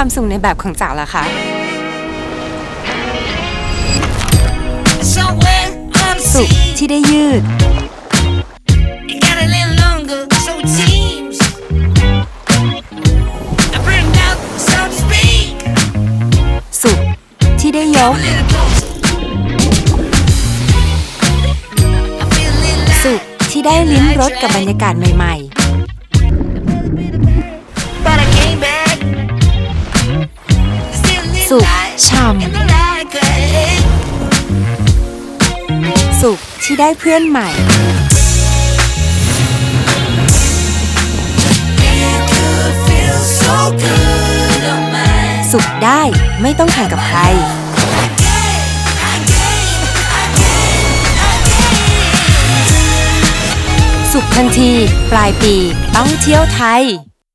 ความสุขในแบบของจ๋าล่ะคะ Somewhere on the สุข sea, ที่ได้ยืด it got a little longer, so it seems. I burned out, so to speak. สุขที่ได้ยก A little closer. I feel a little สุข light, ที่ได้ลิ้มรสกับบรรยากาศใหม่ but สุขช่ำสุขที่ได้เพื่อนใหม่ สุขได้ไม่ต้องแข่งกับใคร สุขทันที ปลายปีต้องเที่ยวไทย